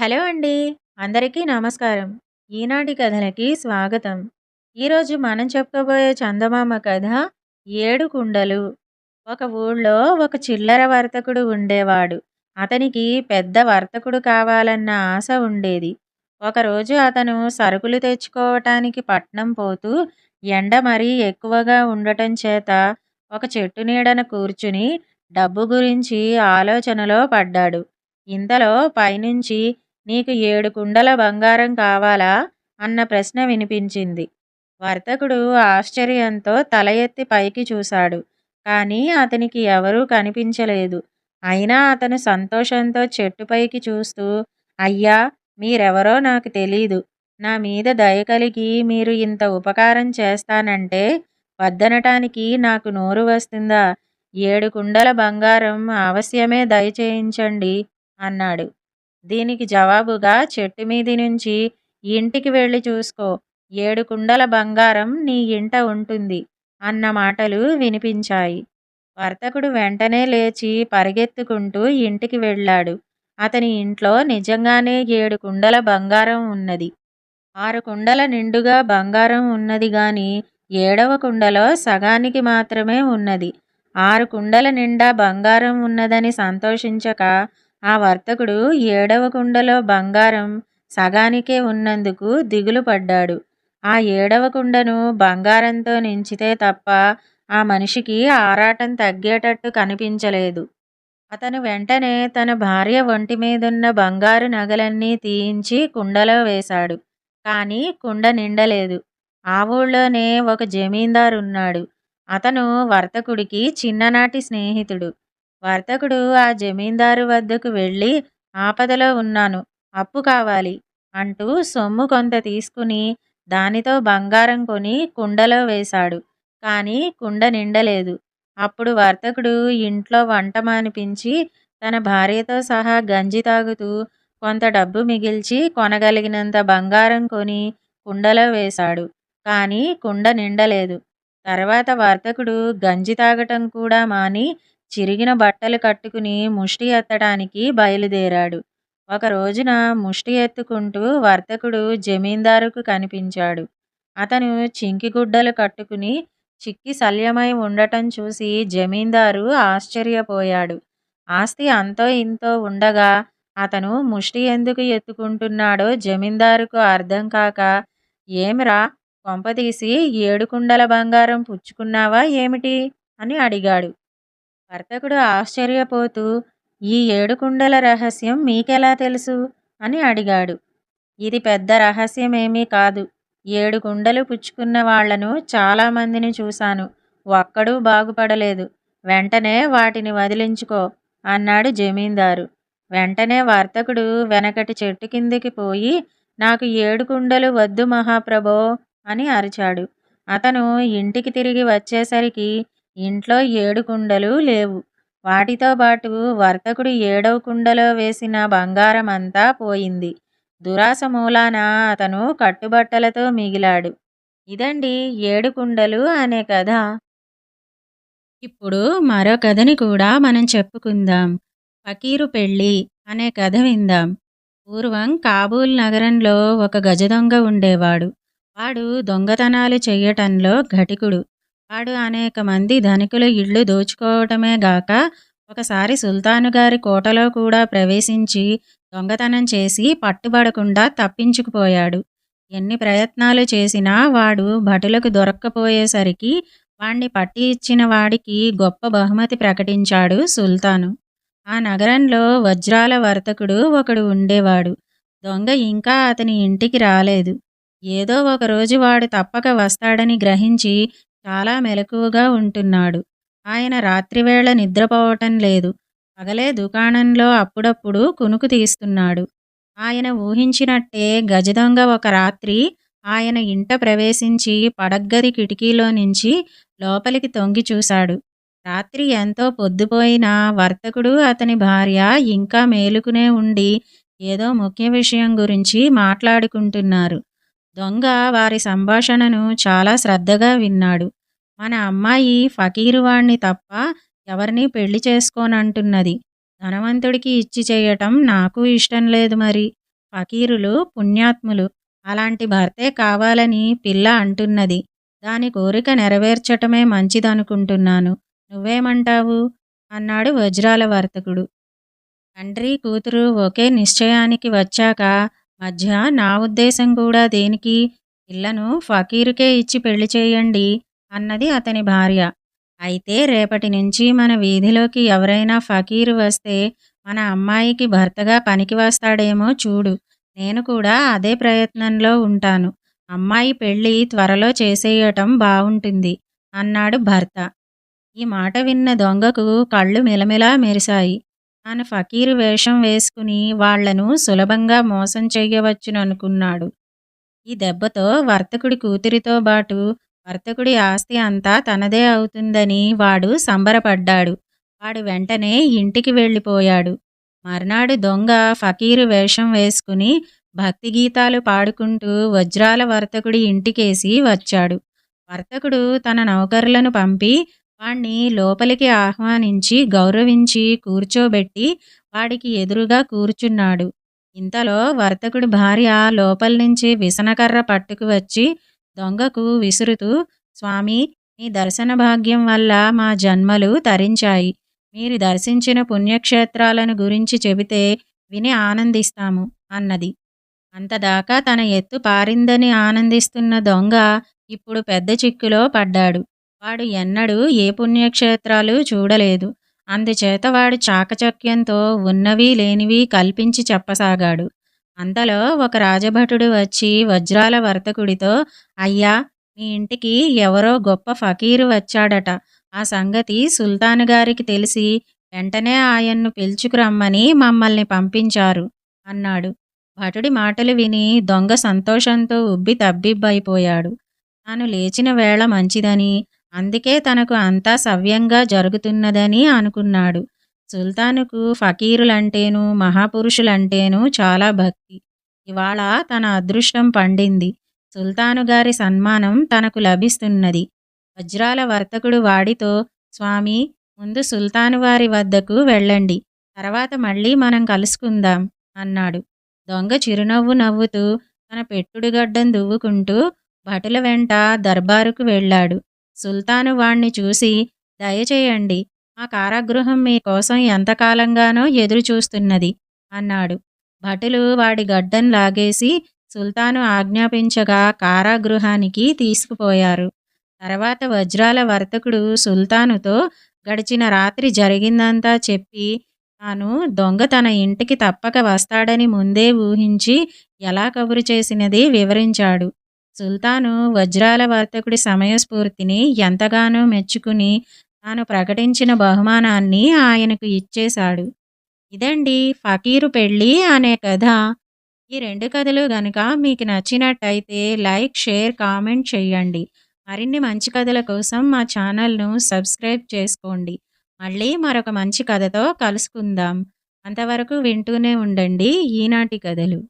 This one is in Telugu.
హలో అండి. అందరికీ నమస్కారం. ఈనాటి కథలకి స్వాగతం. ఈరోజు మనం చెప్పుకోబోయే చందమామ కథ ఏడు కుండలు. ఒక ఊళ్ళో ఒక చిల్లర వర్తకుడు ఉండేవాడు. అతనికి పెద్ద వర్తకుడు కావాలన్న ఆశ ఉండేది. ఒకరోజు అతను సరుకులు తెచ్చుకోవటానికి పట్నం పోతూ ఎండ మరీ ఎక్కువగా ఉండటం చేత ఒక చెట్టు నీడన కూర్చుని డబ్బు గురించి ఆలోచనలో పడ్డాడు. ఇంతలో పైనుంచి నీకు ఏడు కుండల బంగారం కావాలా? అన్న ప్రశ్న వినిపించింది. వర్తకుడు ఆశ్చర్యంతో తల ఎత్తి పైకి చూశాడు. కానీ అతనికి ఎవరూ కనిపించలేదు. అయినా అతను సంతోషంతో చెట్టుపైకి చూస్తూ అయ్యా మీరెవరో నాకు తెలీదు. నా మీద దయ కలిగి మీరు ఇంత ఉపకారం చేస్తానంటే వద్దనటానికి నాకు నోరు వస్తుందా? ఏడు కుండల బంగారం అవశ్యమే దయచేయించండి అన్నాడు. దీనికి జవాబుగా చెట్టు మీది నుంచి ఇంటికి వెళ్ళి చూసుకో. ఏడు కుండల బంగారం నీ ఇంట ఉంటుంది అన్న మాటలు వినిపించాయి. వర్తకుడు వెంటనే లేచి పరిగెత్తుకుంటూ ఇంటికి వెళ్ళాడు. అతని ఇంట్లో నిజంగానే ఏడు కుండల బంగారం ఉన్నది. ఆరు కుండల నిండుగా బంగారం ఉన్నది గాని ఏడవ కుండలో సగానికి మాత్రమే ఉన్నది. ఆరు కుండల నిండా బంగారం ఉన్నదని సంతోషించక ఆ వర్తకుడు ఏడవ కుండలో బంగారం సగానికే ఉన్నందుకు దిగులు పడ్డాడు. ఆ ఏడవ కుండను బంగారంతో నించితే తప్ప ఆ మనిషికి ఆరాటం తగ్గేటట్టు కనిపించలేదు. అతను వెంటనే తన భార్య ఒంటి మీదున్న బంగారు నగలన్నీ తీయించి కుండలో వేశాడు. కానీ కుండ నిండలేదు. ఆ ఊళ్ళోనే ఒక జమీందారు ఉన్నాడు అతను వర్తకుడికి చిన్ననాటి స్నేహితుడు. వర్తకుడు ఆ జమీందారు వద్దకు వెళ్ళి ఆపదలో ఉన్నాను అప్పు కావాలి అంటూ సొమ్ము కొంత తీసుకుని దానితో బంగారం కొని కుండలో వేశాడు. కానీ కుండ నిండలేదు. అప్పుడు వర్తకుడు ఇంట్లో వంట మానిపించి తన భార్యతో సహా గంజి తాగుతూ కొంత డబ్బు మిగిల్చి కొనగలిగినంత బంగారం కొని కుండలో వేశాడు. కానీ కుండ నిండలేదు. తర్వాత వర్తకుడు గంజి తాగటం కూడా మాని చిరిగిన బట్టలు కట్టుకుని ముష్టి ఎత్తడానికి బయలుదేరాడు. ఒక రోజున ముష్టి ఎత్తుకుంటూ వర్తకుడు జమీందారుకు కనిపించాడు. అతను చింకిగుడ్డలు కట్టుకుని చిక్కి శల్యమై ఉండటం చూసి జమీందారు ఆశ్చర్యపోయాడు. ఆస్తి అంతో ఇంతో ఉండగా అతను ముష్టి ఎందుకు ఎత్తుకుంటున్నాడో జమీందారుకు అర్థం కాక ఏమిరా కొంపదీసి ఏడు కుండల బంగారం పుచ్చుకున్నావా ఏమిటి? అని అడిగాడు. వర్తకుడు ఆశ్చర్యపోతూ ఈ ఏడు కుండల రహస్యం మీకెలా తెలుసు? అని అడిగాడు. ఇది పెద్ద రహస్యమేమీ కాదు. ఏడు కుండలు పుచ్చుకున్న వాళ్ళను చాలామందిని చూశాను. ఒక్కడూ బాగుపడలేదు. వెంటనే వాటిని వదిలించుకో అన్నాడు జమీందారు. వెంటనే వర్తకుడు వెనకటి చెట్టు కిందికి పోయి నాకు ఏడు కుండలు వద్దు మహాప్రభో అని అరిచాడు. అతను ఇంటికి తిరిగి వచ్చేసరికి ఇంట్లో ఏడు కుండలు లేవు. వాటితో పాటు వర్తకుడు ఏడవ కుండలో వేసిన బంగారం అంతా పోయింది. దురాస మూలాన అతను కట్టుబట్టలతో మిగిలాడు. ఇదండి ఏడు కుండలు అనే కథ. ఇప్పుడు మరో కథని కూడా మనం చెప్పుకుందాం. ఫకీరు పెళ్ళి అనే కథ విందాం. పూర్వం కాబూల్ నగరంలో ఒక గజదొంగ ఉండేవాడు. వాడు దొంగతనాలు చెయ్యటంలో ఘటికుడు. వాడు అనేక మంది ధనికుల ఇళ్ళు దోచుకోవటమే గాక ఒకసారి సుల్తాను గారి కోటలో కూడా ప్రవేశించి దొంగతనం చేసి పట్టుబడకుండా తప్పించుకుపోయాడు. ఎన్ని ప్రయత్నాలు చేసినా వాడు భటులకు దొరక్కపోయేసరికి వాణ్ణి పట్టి ఇచ్చిన వాడికి గొప్ప బహుమతి ప్రకటించాడు సుల్తాను. ఆ నగరంలో వజ్రాల వర్తకుడు ఒకడు ఉండేవాడు. దొంగ ఇంకా అతని ఇంటికి రాలేదు. ఏదో ఒక రోజు వాడు తప్పక వస్తాడని గ్రహించి చాలా మెలకువగా ఉంటున్నాడు. ఆయన రాత్రివేళ నిద్రపోవటం లేదు. పగలే దుకాణంలో అప్పుడప్పుడు కునుకు తీస్తున్నాడు. ఆయన ఊహించినట్టే గజదొంగ ఒక రాత్రి ఆయన ఇంట ప్రవేశించి పడగ్గది కిటికీలో నుంచి లోపలికి తొంగి చూశాడు. రాత్రి ఎంతో పొద్దుపోయిన వర్తకుడు అతని భార్య ఇంకా మేలుకునే ఉండి ఏదో ముఖ్య విషయం గురించి మాట్లాడుకుంటున్నారు. దొంగ వారి సంభాషణను చాలా శ్రద్ధగా విన్నాడు. మన అమ్మాయి ఫకీరువాణ్ణి తప్ప ఎవరిని పెళ్ళి చేసుకోనంటున్నది. ధనవంతుడికి ఇచ్చి చేయటం నాకు ఇష్టం లేదు మరి. ఫకీరులు పుణ్యాత్ములు. అలాంటి భర్తే కావాలని పిల్ల అంటున్నది. దాని కోరిక నెరవేర్చటమే మంచిదనుకుంటున్నాను. నువ్వేమంటావు? అన్నాడు వజ్రాల వర్తకుడు. తండ్రి కూతురు ఒకే నిశ్చయానికి వచ్చాక మధ్య నా ఉద్దేశం కూడా దేనికి? పిల్లను ఫకీరుకే ఇచ్చి పెళ్ళి చేయండి అన్నది అతని భార్య. అయితే రేపటి నుంచి మన వీధిలోకి ఎవరైనా ఫకీరు వస్తే మన అమ్మాయికి భర్తగా పనికి వస్తాడేమో చూడు. నేను కూడా అదే ప్రయత్నంలో ఉంటాను. అమ్మాయి పెళ్ళి త్వరలో చేసేయటం బావుంటుంది అన్నాడు భర్త. ఈ మాట విన్న దొంగకు కళ్ళు మిలమిలా మెరిశాయి. తాను ఫకీరు వేషం వేసుకుని వాళ్ళను సులభంగా మోసం చెయ్యవచ్చుననుకున్నాడు ఈ దెబ్బతో వర్తకుడి కూతురితో బాటు వర్తకుడి ఆస్తి అంతా తనదే అవుతుందని వాడు సంబరపడ్డాడు. వాడు వెంటనే ఇంటికి వెళ్ళిపోయాడు. మర్నాడు దొంగ ఫకీరు వేషం వేసుకుని భక్తి గీతాలు పాడుకుంటూ వజ్రాల వర్తకుడి ఇంటికేసి వచ్చాడు. వర్తకుడు తన నౌకరులను పంపి వాణ్ణి లోపలికి ఆహ్వానించి గౌరవించి కూర్చోబెట్టి వాడికి ఎదురుగా కూర్చున్నాడు. ఇంతలో వర్తకుడి భార్య లోపల నుంచి విసనకర్ర పట్టుకు వచ్చి దొంగకు విసురుతూ స్వామి మీ దర్శన భాగ్యం వల్ల మా జన్మలు తరించాయి. మీరు దర్శించిన పుణ్యక్షేత్రాలను గురించి చెబితే విని ఆనందిస్తాము అన్నది. అంతదాకా తన ఎత్తు పారిందని ఆనందిస్తున్న దొంగ ఇప్పుడు పెద్ద చిక్కులో పడ్డాడు. వాడు ఎన్నడూ ఏ పుణ్యక్షేత్రాలు చూడలేదు. అందుచేత వాడు చాకచక్యంతో ఉన్నవి లేనివి కల్పించి చెప్పసాగాడు. అంతలో ఒక రాజభటుడు వచ్చి వజ్రాల వర్తకుడితో అయ్యా మీ ఇంటికి ఎవరో గొప్ప ఫకీరు వచ్చాడట. ఆ సంగతి సుల్తాను గారికి తెలిసి వెంటనే ఆయన్ను పిలుచుకురమ్మని మమ్మల్ని పంపించారు అన్నాడు. భటుడి మాటలు విని దొంగ సంతోషంతో ఉబ్బి తబ్బిబ్బైపోయాడు తాను లేచిన వేళ మంచిదని అందుకే తనకు అంతా సవ్యంగా జరుగుతున్నదని అనుకున్నాడు. సుల్తానుకు ఫకీరులంటేను మహాపురుషులంటేను చాలా భక్తి. ఇవాళ తన అదృష్టం పండింది. సుల్తాను గారి సన్మానం తనకు లభిస్తున్నది. వజ్రాల వర్తకుడు వాడితో స్వామి ముందు సుల్తాను వారి వద్దకు వెళ్ళండి. తర్వాత మళ్ళీ మనం కలుసుకుందాం అన్నాడు. దొంగ చిరునవ్వు నవ్వుతూ తన పెట్టుడుగడ్డం దువ్వుకుంటూ భటుల వెంట దర్బారుకు వెళ్ళాడు. సుల్తాను వాణ్ణి చూసి దయచేయండి మా కారాగృహం మీకోసం ఎంతకాలంగానో ఎదురు చూస్తున్నది అన్నాడు. భటులు వాడి గడ్డం లాగేసి సుల్తాను ఆజ్ఞాపించగా కారాగృహానికి తీసుకుపోయారు. తర్వాత వజ్రాల వర్తకుడు సుల్తానుతో గడిచిన రాత్రి జరిగిందంతా చెప్పి తాను దొంగ తన ఇంటికి తప్పక వస్తాడని ముందే ఊహించి ఎలా కబురు చేసినది వివరించాడు. సుల్తాను వజ్రాల వర్తకుడి సమయస్ఫూర్తిని ఎంతగానో మెచ్చుకుని తాను ప్రకటించిన బహుమానాన్ని ఆయనకు ఇచ్చేశాడు. ఇదండి ఫకీరు పెళ్ళి అనే కథ. ఈ రెండు కథలు గనుక మీకు నచ్చినట్టయితే లైక్ షేర్ కామెంట్ చేయండి మరిన్ని మంచి కథల కోసం మా ఛానల్ను సబ్స్క్రైబ్ చేసుకోండి. మళ్ళీ మరొక మంచి కథతో కలుసుకుందాం. అంతవరకు వింటూనే ఉండండి ఈనాటి కథలు.